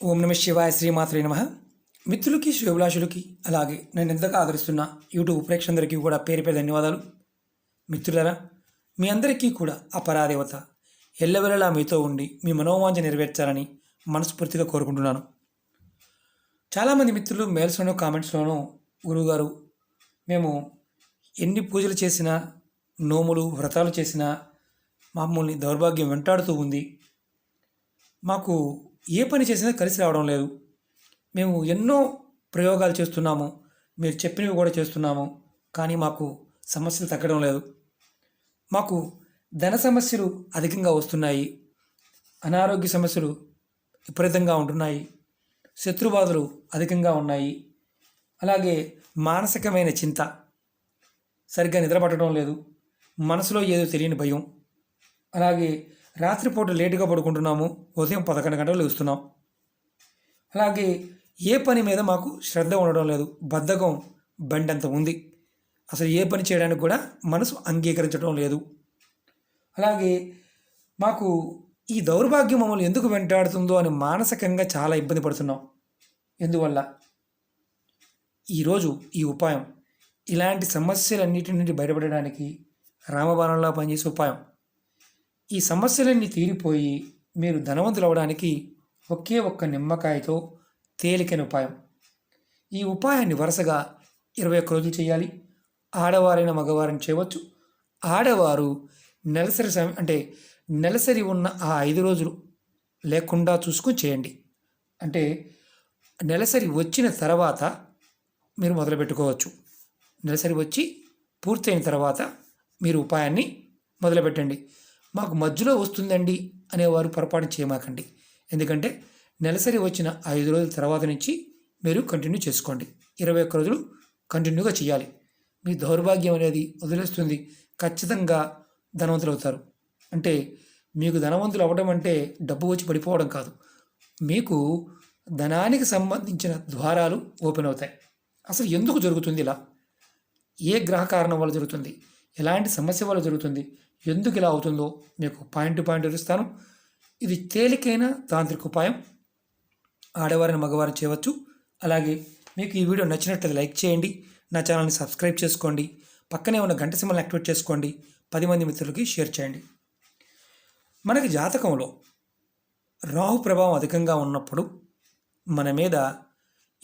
ఓం నమ శివాయ శ్రీమాత్రే నమ. మిత్రులకి శ్రేభిలాషులకి అలాగే నేను ఎంతగా ఆదరిస్తున్న యూట్యూబ్ ప్రేక్షకులందరికీ కూడా పేరు పేరు ధన్యవాదాలు. మిత్రులరా మీ అందరికీ కూడా అపరాదేవత ఎల్లవెల్లలా మీతో ఉండి మీ మనోవాంఛ నెరవేర్చాలని మనస్ఫూర్తిగా కోరుకుంటున్నాను. చాలామంది మిత్రులు మెయిల్స్లోనూ కామెంట్స్లోనూ గురువుగారు మేము ఎన్ని పూజలు చేసినా నోములు వ్రతాలు చేసినా మమ్మల్ని దౌర్భాగ్యం వెంటాడుతూ ఉంది. మాకు ఏ పని చేసినా కలిసి రావడం లేదు. మేము ఎన్నో ప్రయోగాలు చేస్తున్నాము. మీరు చెప్పినవి కూడా చేస్తున్నాము. కానీ మాకు సమస్యలు తగ్గడం లేదు. మాకు ధన సమస్యలు అధికంగా వస్తున్నాయి. అనారోగ్య సమస్యలు విపరీతంగా ఉంటున్నాయి. శత్రుబాధలు అధికంగా ఉన్నాయి. అలాగే మానసికమైన చింత సరిగ్గా నిద్రపట్టడం లేదు. మనసులో ఏదో తెలియని భయం. అలాగే రాత్రిపూట లేటుగా పడుకుంటున్నాము. ఉదయం పదకొండు గంటలు లేస్తున్నాం. అలాగే ఏ పని మీద మాకు శ్రద్ధ ఉండడం లేదు. బద్ధకం బండంత ఉంది. అసలు ఏ పని చేయడానికి కూడా మనసు అంగీకరించడం లేదు. అలాగే మాకు ఈ దౌర్భాగ్యం మమ్మల్ని ఎందుకు వెంటాడుతుందో అని మానసికంగా చాలా ఇబ్బంది పడుతున్నాం. ఎందువల్ల? ఈరోజు ఈ ఉపాయం ఇలాంటి సమస్యలన్నిటి నుండి బయటపడడానికి రామబాణంలో పనిచేసే ఉపాయం. ఈ సమస్యలన్నీ తీరిపోయి మీరు ధనవంతులు అవడానికి ఒకే ఒక్క నిమ్మకాయతో తేలికైన ఉపాయం. ఈ ఉపాయాన్ని వరుసగా ఇరవై ఒక్క రోజులు చేయాలి. ఆడవారైన మగవారిని చేయవచ్చు. ఆడవారు నెలసరి సమయం అంటే నెలసరి ఉన్న ఆ ఐదు రోజులు లేకుండా చూసుకొని చేయండి. అంటే నెలసరి వచ్చిన తర్వాత మీరు మొదలు పెట్టుకోవచ్చు. నెలసరి వచ్చి పూర్తయిన తర్వాత మీరు ఉపాయాన్ని మొదలుపెట్టండి. మాకు మధ్యలో వస్తుందండి అనేవారు పొరపాటు చేయమాకండి. ఎందుకంటే నెలసరి వచ్చిన ఐదు రోజుల తర్వాత నుంచి మీరు కంటిన్యూ చేసుకోండి. ఇరవై ఒక్క రోజులు కంటిన్యూగా చేయాలి. మీ దౌర్భాగ్యం అనేది వదిలేస్తుంది. ఖచ్చితంగా ధనవంతులు అవుతారు. అంటే మీకు ధనవంతులు అవ్వడం అంటే డబ్బు వచ్చి పడిపోవడం కాదు. మీకు ధనానికి సంబంధించిన ద్వారాలు ఓపెన్ అవుతాయి. అసలు ఎందుకు జరుగుతుంది ఇలా? ఏ గ్రహ కారణం వల్ల జరుగుతుంది? ఎలాంటి సమస్య వల్ల జరుగుతుంది? ఎందుకు ఇలా అవుతుందో మీకు పాయింట్ టు పాయింట్ వివరిస్తాను. ఇది తేలికైన తాంత్రిక ఉపాయం. ఆడవారిని మగవారిని చేయవచ్చు. అలాగే మీకు ఈ వీడియో నచ్చినట్లయితే లైక్ చేయండి. నా ఛానల్ని సబ్స్క్రైబ్ చేసుకోండి. పక్కనే ఉన్న గంట సింబల్ని యాక్టివేట్ చేసుకోండి. పది మంది మిత్రులకి షేర్ చేయండి. మనకి జాతకంలో రాహు ప్రభావం అధికంగా ఉన్నప్పుడు మన మీద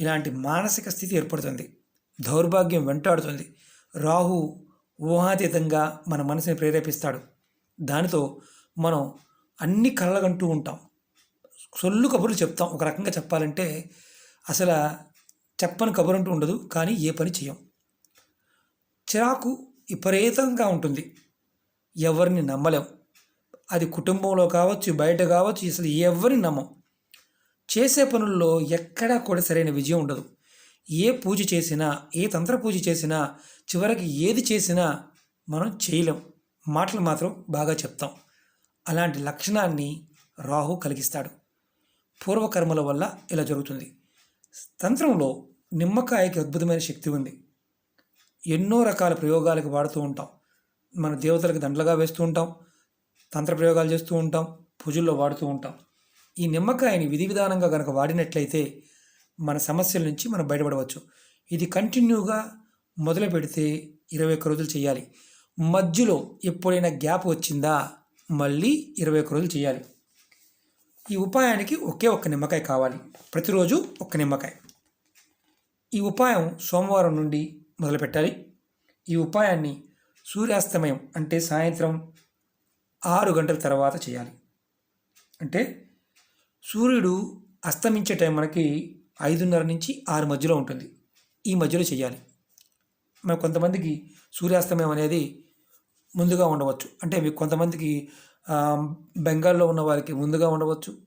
ఇలాంటి మానసిక స్థితి ఏర్పడుతుంది. దౌర్భాగ్యం వెంటాడుతుంది. రాహు ఊహాతీతంగా మన మనసుని ప్రేరేపిస్తాడు. దానితో మనం అన్ని కళ్ళగంటూ ఉంటాం. సొల్లు కబుర్లు చెప్తాం. ఒక రకంగా చెప్పాలంటే అసలు చెప్పని కబురు అంటూ ఉండదు కానీ ఏ పని చేయం చిరాకు విపరీతంగా ఉంటుంది. ఎవరిని నమ్మలేం. అది కుటుంబంలో కావచ్చు బయట కావచ్చు అసలు ఎవరిని నమ్మం. చేసే పనుల్లో ఎక్కడా కూడా సరైన విజయం ఉండదు. ఏ పూజ చేసినా ఏ తంత్ర పూజ చేసినా చివరికి ఏది చేసినా మనం చేయలేం. మాటలు మాత్రం బాగా చెప్తాం. అలాంటి లక్షణాన్ని రాహు కలిగిస్తాడు. పూర్వకర్మల వల్ల ఇలా జరుగుతుంది. తంత్రంలో నిమ్మకాయకి అద్భుతమైన శక్తి ఉంది. ఎన్నో రకాల ప్రయోగాలకు వాడుతూ ఉంటాం. మన దేవతలకు దండలుగా వేస్తూ ఉంటాం. తంత్ర ప్రయోగాలు చేస్తూ ఉంటాం. పూజల్లో వాడుతూ ఉంటాం. ఈ నిమ్మకాయని విధి విధానంగా కనుక వాడినట్లయితే మన సమస్యల నుంచి మనం బయటపడవచ్చు. ఇది కంటిన్యూగా మొదలు పెడితే ఇరవై ఒక్క రోజులు చేయాలి. మధ్యలో ఎప్పుడైనా గ్యాప్ వచ్చిందా? మళ్ళీ ఇరవై ఒక్క రోజులు చేయాలి. ఈ ఉపాయానికి ఒకే ఒక్క నిమ్మకాయ కావాలి. ప్రతిరోజు ఒక్క నిమ్మకాయ. ఈ ఉపాయం సోమవారం నుండి మొదలుపెట్టాలి ఈ ఉపాయాన్ని సూర్యాస్తమయం అంటే సాయంత్రం ఆరు గంటల తర్వాత చేయాలి. అంటే సూర్యుడు అస్తమించే టైం మనకి ఐదున్నర నుంచి ఆరు మధ్యలో ఉంటుంది. ఈ మధ్యలో చేయాలి. మరి కొంతమందికి సూర్యాస్తమయం అనేది ముందుగా ఉండవచ్చు. అంటే మీకు కొంతమందికి బెంగాల్లో ఉన్న వారికి ముందుగా ఉండవచ్చు.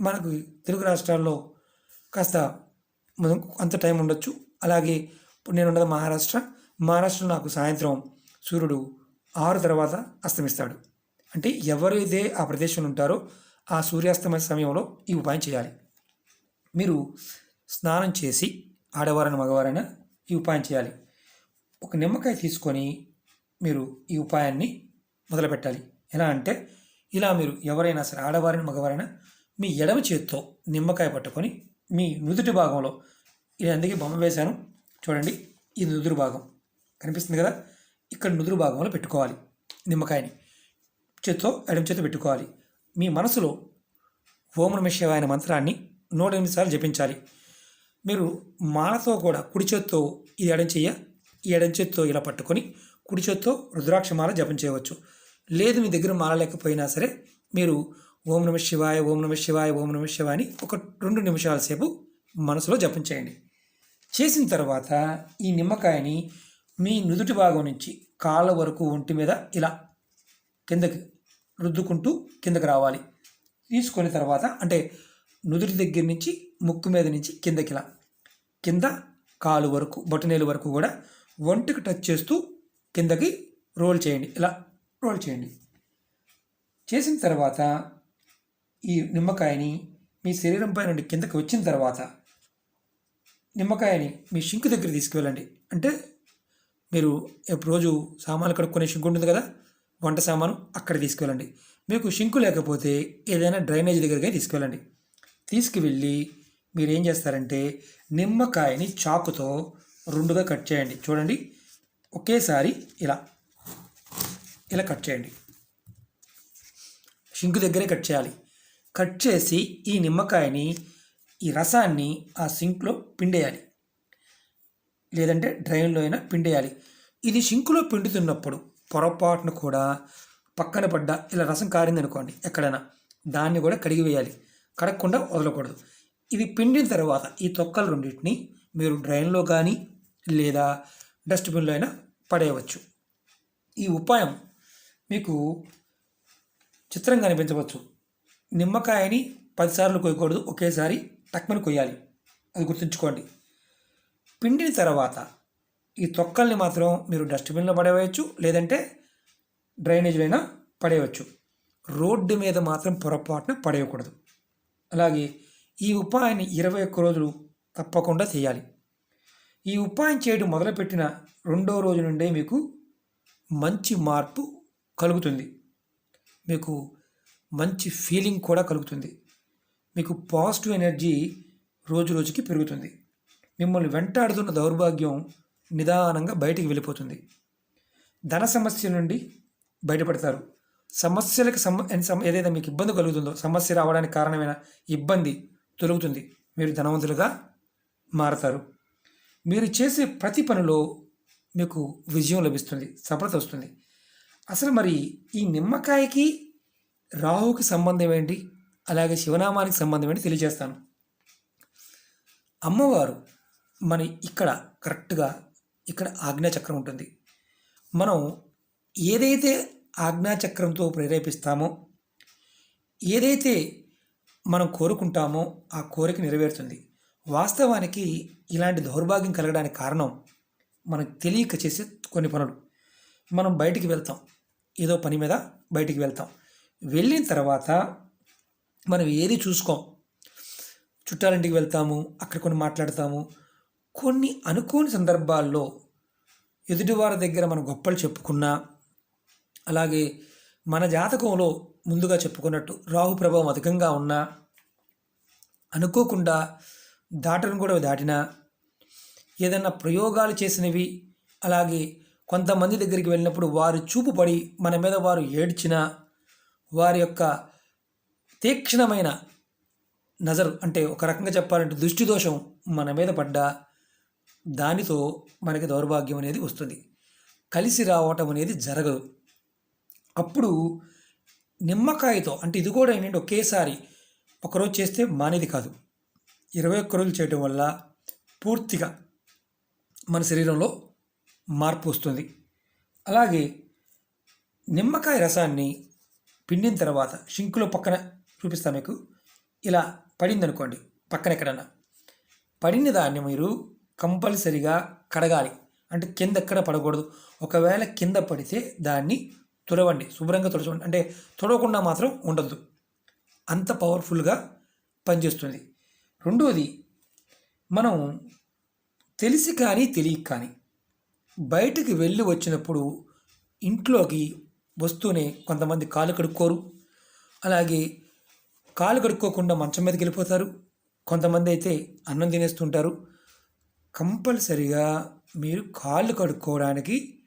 మనకు తెలుగు రాష్ట్రాల్లో కాస్త అంత టైం ఉండొచ్చు. అలాగే ఇప్పుడు నేను ఉన్నది మహారాష్ట్ర. మహారాష్ట్ర నాకు సాయంత్రం సూర్యుడు ఆరు తర్వాత అస్తమిస్తాడు. అంటే ఎవరైతే ఆ ప్రదేశంలో ఉంటారో ఆ సూర్యాస్తమ సమయంలో ఈ ఉపాయం చేయాలి. మీరు స్నానం చేసి ఆడవారైన మగవారైనా ఈ ఉపాయం చేయాలి. ఒక నిమ్మకాయ తీసుకొని మీరు ఈ ఉపాయాన్ని మొదలుపెట్టాలి. ఎలా అంటే ఇలా మీరు ఎవరైనా సరే ఆడవారిని మగవారైనా మీ ఎడమ చేత్తో నిమ్మకాయ పట్టుకొని మీ నుదుటి భాగంలో ఇది అందుకే బొమ్మ వేశాను చూడండి ఇది నుదురు భాగం కనిపిస్తుంది కదా? ఇక్కడ నుదురు భాగంలో పెట్టుకోవాలి నిమ్మకాయని. చేత్తో ఎడమ చేత్తో పెట్టుకోవాలి. మీ మనసులో ఓం నమ మంత్రాన్ని నూట ఎనిమిది సార్లు జపించాలి. మీరు మాలతో కూడా కుడి చేత్తో ఇది ఎడం చెయ్య ఈ ఎడం చేత్తో ఇలా పట్టుకొని కుడి చేత్తో రుద్రాక్ష మాల జపం చేయవచ్చు. లేదు మీ దగ్గర మాల లేకపోయినా సరే మీరు ఓం నమ శివాయ ఓం నమ శివాయ ఓం నమ శివాయ అని ఒక రెండు నిమిషాల సేపు మనసులో జపం చేయండి. చేసిన తర్వాత ఈ నిమ్మకాయని మీ నుదుటి భాగం నుంచి కాళ్ళ వరకు ఒంటి మీద ఇలా కిందకి రుద్దుకుంటూ కిందకి రావాలి. తీసుకున్న తర్వాత అంటే నుదుటి దగ్గర నుంచి ముక్కు మీద నుంచి కిందకిలా. కింద కాలు వరకు బొటనేలు వరకు కూడా ఒంటికి టచ్ చేస్తూ కిందకి రోల్ చేయండి. ఇలా రోల్ చేయండి. చేసిన తర్వాత ఈ నిమ్మకాయని మీ శరీరంపై నుండి కిందకి వచ్చిన తర్వాత నిమ్మకాయని మీ షింక్ దగ్గర తీసుకువెళ్ళండి. అంటే మీరు రోజు సామాన్లు కడుక్కునే షింకు ఉంటుంది కదా వంట సామాను అక్కడ తీసుకువెళ్ళండి. మీకు షింకు లేకపోతే ఏదైనా డ్రైనేజ్ దగ్గరగా తీసుకువెళ్ళండి. తీసుకువెళ్ళి మీరు ఏం చేస్తారంటే నిమ్మకాయని చాకుతో రెండుగా కట్ చేయండి. చూడండి. ఒకేసారి ఇలా. ఇలా కట్ చేయండి. షింకు దగ్గరే కట్ చేయాలి. కట్ చేసి ఈ నిమ్మకాయని ఈ రసాన్ని ఆ సింక్లో పిండేయాలి. లేదంటే డ్రైన్లో అయినా పిండేయాలి. ఇది షింకులో పిండుతున్నప్పుడు పొరపాటున కూడా పక్కన పడ్డ ఇలా రసం కారింది అనుకోండి ఎక్కడైనా దాన్ని కూడా కడిగివేయాలి. కడగకుండా వదలకూడదు. ఇది పిండిన తర్వాత ఈ తొక్కలు రెండింటిని మీరు డ్రైన్లో కానీ లేదా డస్ట్బిన్లో అయినా పడేయవచ్చు. ఈ ఉపాయం మీకు చిత్రంగా అనిపించవచ్చు. నిమ్మకాయని పదిసార్లు కొయ్యకూడదు. ఒకేసారి టక్మని కొయ్యాలి. అది గుర్తుంచుకోండి. పిండిన తర్వాత ఈ తొక్కల్ని మాత్రం మీరు డస్ట్బిన్లో పడేయవచ్చు. లేదంటే డ్రైనేజ్లో అయినా పడేయవచ్చు. రోడ్డు మీద మాత్రం పొరపాటున పడేయకూడదు. అలాగే ఈ ఉపాయాన్ని ఇరవై ఒక్క రోజులు తప్పకుండా చేయాలి. ఈ ఉపాయం చేయడం మొదలుపెట్టిన రెండో రోజు నుండే మీకు మంచి మార్పు కలుగుతుంది. మీకు మంచి ఫీలింగ్ కూడా కలుగుతుంది. మీకు పాజిటివ్ ఎనర్జీ రోజు రోజుకి పెరుగుతుంది. మిమ్మల్ని వెంటాడుతున్న దౌర్భాగ్యం నిదానంగా బయటికి వెళ్ళిపోతుంది. ధన సమస్య నుండి బయటపడతారు. సమస్యలకు సమ ఏదైతే మీకు ఇబ్బంది కలుగుతుందో సమస్య రావడానికి కారణమైన ఇబ్బంది తొలగుతుంది. మీరు ధనవంతులుగా మారతారు. మీరు చేసే ప్రతి పనిలో మీకు విజయం లభిస్తుంది సఫలత వస్తుంది. అసలు మరి ఈ నిమ్మకాయకి రాహుకి సంబంధం ఏంటి? అలాగే శివనామానికి సంబంధం ఏంటి? తెలియజేస్తాను. అమ్మవారు మన ఇక్కడ కరెక్ట్గా ఇక్కడ ఆజ్ఞాచక్రం ఉంటుంది. మనం ఏదైతే ఆజ్ఞాచక్రంతో ప్రేరేపిస్తామో? ఏదైతే మనం కోరుకుంటామో ఆ కోరిక నెరవేరుతుంది. వాస్తవానికి ఇలాంటి దౌర్భాగ్యం కలగడానికి కారణం మనకు తెలియక చేసే కొన్ని పనులు. మనం బయటికి వెళ్తాం. ఏదో పని మీద బయటికి వెళ్తాం. వెళ్ళిన తర్వాత మనం ఏది చూసుకోం? చుట్టాలింటికి వెళ్తాము అక్కడ కొన్ని మాట్లాడతాము. కొన్ని అనుకోని సందర్భాల్లో ఎదుటివారి దగ్గర మనం గొప్పలు చెప్పుకున్నా అలాగే మన జాతకంలో ముందుగా చెప్పుకున్నట్టు రాహు ప్రభావం అధికంగా ఉన్నా అనుకోకుండా దాటను కూడా దాటినా ఏదన్నా ప్రయోగాలు చేసినవి అలాగే కొంతమంది దగ్గరికి వెళ్ళినప్పుడు వారు చూపు పడి మన మీద వారు ఏడ్చినా వారి యొక్క తీక్షణమైన నజరు అంటే ఒక రకంగా చెప్పాలంటే దృష్టి దోషం మన మీద పడ్డా దానితో మనకి దౌర్భాగ్యం అనేది వస్తుంది. కలిసి రావటం అనేది జరగదు. అప్పుడు నిమ్మకాయతో అంటే ఇది కూడా ఏంటంటే ఒకేసారి ఒకరోజు చేస్తే మానేది కాదు. ఇరవై ఒక్క రోజులు చేయటం వల్ల పూర్తిగా మన శరీరంలో మార్పు వస్తుంది. అలాగే నిమ్మకాయ రసాన్ని పిండిన తర్వాత షింకులో పక్కన చూపిస్తా మీకు. ఇలా పడిందనుకోండి పక్కన ఎక్కడన్నా. పడిన దాన్ని మీరు కంపల్సరిగా కడగాలి. అంటే కింద ఎక్కడ పడకూడదు. ఒకవేళ కింద పడితే దాన్ని తుడవండి శుభ్రంగా తుడచండి అంటే తుడవకుండా మాత్రం ఉండద్దు. అంత పవర్ఫుల్గా పనిచేస్తుంది. రెండోది మనం తెలిసి కానీ తెలియక కానీ బయటికి వెళ్ళి వచ్చినప్పుడు ఇంట్లోకి వస్తూనే కొంతమంది కాలు కడుక్కోరు. అలాగే కాలు కడుక్కోకుండా మంచం మీదకి వెళ్ళిపోతారు. కొంతమంది అయితే అన్నం తినేస్తుంటారు. కంపల్సరిగా మీరు కాళ్ళు కడుక్కోవడానికి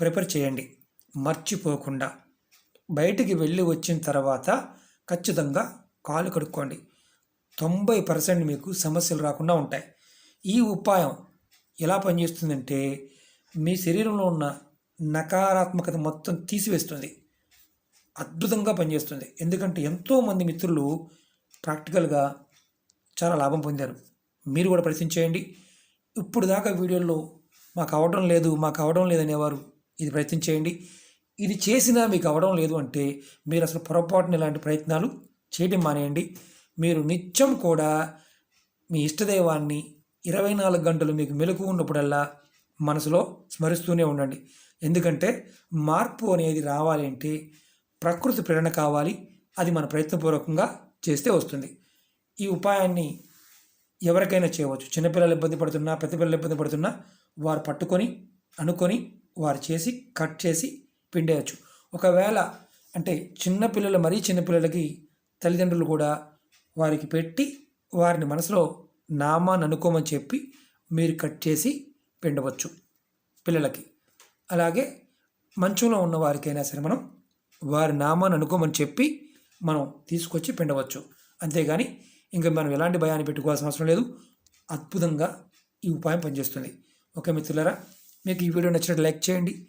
ప్రిపేర్ చేయండి. మర్చిపోకుండా బయటికి వెళ్ళి వచ్చిన తర్వాత ఖచ్చితంగా కాలు కడుక్కోండి. తొంభై పర్సెంట్ మీకు సమస్యలు రాకుండా ఉంటాయి. ఈ ఉపాయం ఎలా పనిచేస్తుందంటే మీ శరీరంలో ఉన్న నకారాత్మకత మొత్తం తీసివేస్తుంది. అద్భుతంగా పనిచేస్తుంది. ఎందుకంటే ఎంతోమంది మిత్రులు ప్రాక్టికల్గా చాలా లాభం పొందారు. మీరు కూడా ప్రయత్నం చేయండి. ఇప్పుడు దాకా వీడియోల్లో మాకు అవడం లేదు మాకు అవడం లేదనేవారు ఇది ప్రయత్నం చేయండి. ఇది చేసినా మీకు అవడం లేదు అంటే మీరు అసలు పొరపాటున ఇలాంటి ప్రయత్నాలు చేయడం మానేయండి. మీరు నిత్యం కూడా మీ ఇష్టదైవాన్ని ఇరవై నాలుగు గంటలు మీకు మెలకు ఉన్నప్పుడల్లా మనసులో స్మరిస్తూనే ఉండండి. ఎందుకంటే మార్పు అనేది రావాలి అంటే ప్రకృతి ప్రేరణ కావాలి. అది మన ప్రయత్నపూర్వకంగా చేస్తే వస్తుంది. ఈ ఉపాయాన్ని ఎవరికైనా చేయవచ్చు. చిన్నపిల్లలు ఇబ్బంది పడుతున్నా పెద్ద పిల్లలు ఇబ్బంది పడుతున్నా వారు పట్టుకొని అనుకొని వారు చేసి కట్ చేసి పిండేయచ్చు. ఒకవేళ అంటే చిన్నపిల్లలు మరీ చిన్నపిల్లలకి తల్లిదండ్రులు కూడా వారికి పెట్టి వారిని మనసులో నామాన్ని అనుకోమని చెప్పి మీరు కట్ చేసి పిండవచ్చు పిల్లలకి. అలాగే మంచంలో ఉన్న వారికైనా సరే మనం వారి నామాన్ని అనుకోమని చెప్పి మనం తీసుకొచ్చి పిండవచ్చు. అంతేగాని ఇంకా మనం ఎలాంటి భయాన్ని పెట్టుకోవాల్సిన అవసరం లేదు. అద్భుతంగా ఈ ఉపాయం పనిచేస్తుంది. ఓకే మిత్రులరా మీకు ఈ వీడియో నచ్చినట్టు లైక్ చేయండి.